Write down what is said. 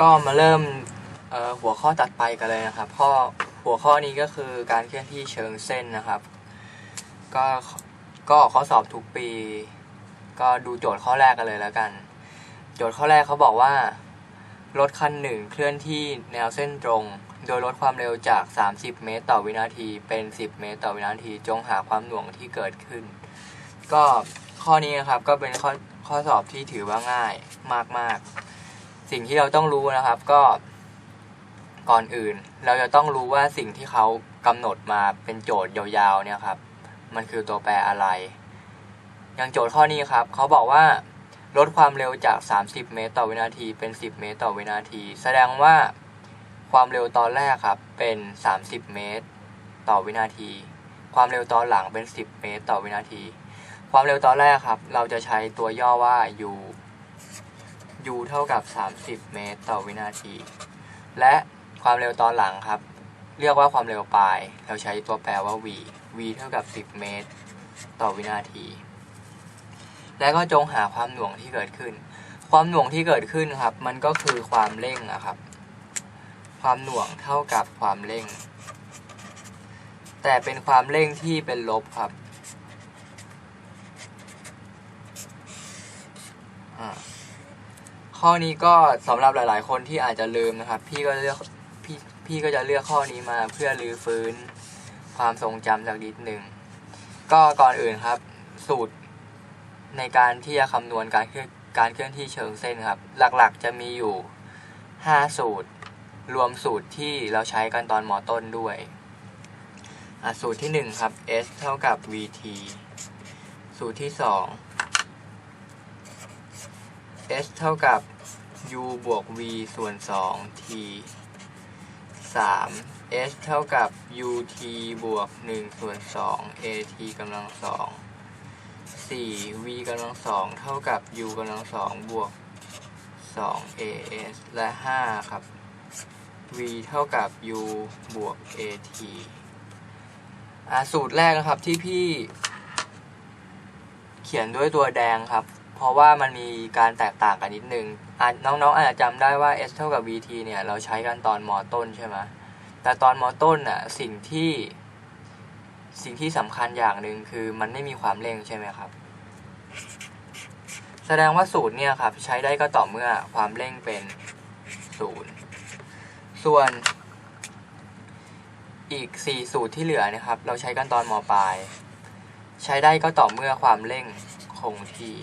ก็มาเริ่มหัวข้อตัดไปกันเลยนะครับ ข้อหัวข้อนี้ก็คือการเคลื่อนที่เชิงเส้นนะครับ ก็ก็ข้อสอบทุกปี ก็ดูโจทย์ข้อแรกกันเลยแล้วกัน โจทย์ข้อแรกเขาบอกว่ารถคันหนึ่งเคลื่อนที่แนวเส้นตรง โดยลดความเร็วจาก 30 เมตรต่อวินาที เป็น 10 เมตรต่อวินาที จงหาความหน่วงที่เกิดขึ้น ก็ข้อนี้นะครับก็เป็นข้อข้อสอบที่ถือว่าง่ายมากๆ สิ่งที่เราต้องรู้นะครับ ก็ก่อนอื่น เราจะต้องรู้ว่าสิ่งที่เขากำหนดมาเป็นโจทย์ยาวๆเนี่ยครับ มันคือตัวแปรอะไร อย่างโจทย์ข้อนี้ครับ เขาบอกว่าลดความเร็วจาก 30 เมตรต่อวินาทีเป็น 10 เมตรต่อวินาที แสดงว่าความเร็วตอนแรกครับ เป็น 30 เมตร ต่อวินาที ความเร็วตอนหลังเป็น 10 เมตร ต่อวินาที ความเร็วตอนแรกครับ เราจะใช้ตัวย่อว่า u u เท่ากับ 30 เมตรต่อวินาที และความเร็วตอนหลังครับ เรียกว่าความเร็วปลาย เราใช้ตัวแปรว่า v v เท่ากับ 10 เมตร ต่อวินาที และก็จงหาความหน่วงที่เกิดขึ้น ความหน่วงที่เกิดขึ้นครับ มันก็คือความเร่งนะครับ ความหน่วงเท่ากับความเร่ง แต่เป็นความเร่งที่เป็นลบครับอ่า ข้อนี้ก็สำหรับหลาย ๆ คนที่อาจจะลืมนะครับ พี่ก็เลือกพี่พี่ก็จะเลือกข้อนี้มาเพื่อรื้อฟื้นความทรงจำสักนิดหนึ่ง ก็ก่อนอื่นครับ สูตรในการที่จะคำนวณการเคลื่อนการเคลื่อนที่เชิงเส้นครับ หลักๆจะมีอยู่ 5 สูตร รวมสูตรที่เราใช้กันตอนมอต้นด้วยอะสูตรที่ 1 ครับ s เท่ากับ vt สูตรที่ 2 s เท่ากับ u บวก v ส่วน 2 t 3 s เท่ากับ ut บวก 1 ส่วน 2 at กำลัง 2 4 v กำลังสองเท่ากับ u กำลังสองบวก 2 as และ 5 ครับ v เท่ากับ u บวก at อ่าสูตรแรกนะครับที่พี่ เขียนด้วยตัวแดงครับ ราะว่ามันมีการแตกต่างกันนิดนึงอะน้องๆอาจจะจำได้ว่า s เท่ากับ vt เนี่ยเราใช้กันตอนมต้นใช่ไหมแต่ตอนมต้นอะสิ่งที่สิ่งที่สำคัญอย่างหนึ่งคือมันไม่มีความเร่งใช่ไหมครับ แสดงว่าสูตรเนี่ยครับใช้ได้ก็ต่อเมื่อความเร่งเป็นศูนย์ส่วนอีก 4 สูตรที่เหลือนะครับ เราใช้กันตอนมปลาย ใช้ได้ก็ต่อเมื่อความเร่งคงที่